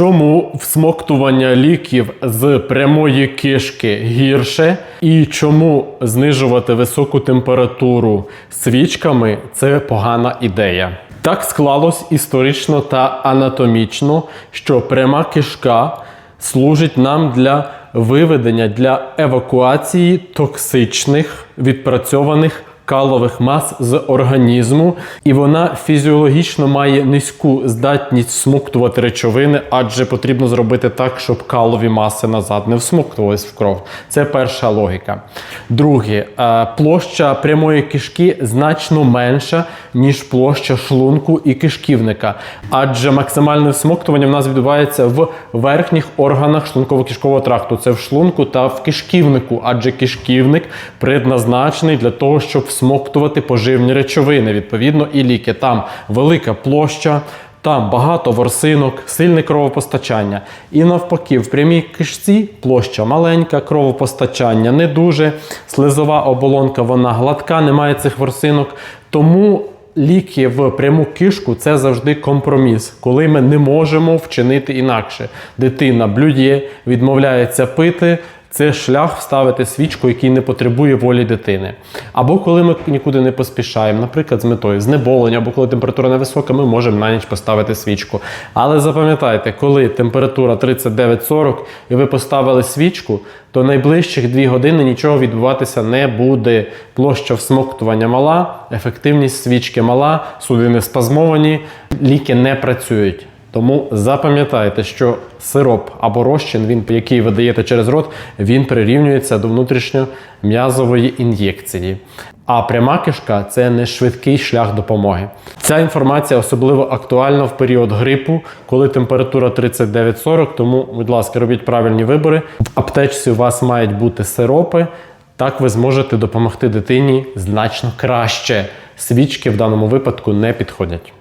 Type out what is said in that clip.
Чому всмоктування ліків з прямої кишки гірше, і чому знижувати високу температуру свічками це погана ідея? Так склалось історично та анатомічно, що пряма кишка служить нам для виведення для евакуації токсичних відпрацьованих калових мас з організму, і вона фізіологічно має низьку здатність всмоктувати речовини, адже потрібно зробити так, щоб калові маси назад не всмоктувались в кров. Це перша логіка. Друге, е, площа прямої кишки значно менша, ніж площа шлунку і кишківника, адже максимальне всмоктування в нас відбувається в верхніх органах шлунково-кишкового тракту. Це в шлунку та в кишківнику, адже кишківник предназначений для того, щоб всмоктувати поживні речовини, відповідно, і ліки. Там велика площа. Там багато ворсинок, сильне кровопостачання. І навпаки, в прямій кишці площа маленька, кровопостачання не дуже, слизова оболонка вона гладка, немає цих ворсинок. Тому ліки в пряму кишку це завжди компроміс, коли ми не можемо вчинити інакше. Дитина блює, відмовляється пити. Це шлях вставити свічку, який не потребує волі дитини. Або коли ми нікуди не поспішаємо, наприклад, з метою знеболення, або коли температура невисока, ми можемо на ніч поставити свічку. Але запам'ятайте, коли температура 39-40 і ви поставили свічку, то найближчих 2 години нічого відбуватися не буде. Площа всмоктування мала, ефективність свічки мала, судини спазмовані, ліки не працюють. Тому запам'ятайте, що сироп або розчин, він, який ви даєте через рот, він прирівнюється до внутрішньом'язової ін'єкції. А пряма кишка це не швидкий шлях допомоги. Ця інформація особливо актуальна в період грипу, коли температура 39-40. Тому, будь ласка, робіть правильні вибори. В аптечці у вас мають бути сиропи. Так ви зможете допомогти дитині значно краще. Свічки в даному випадку не підходять.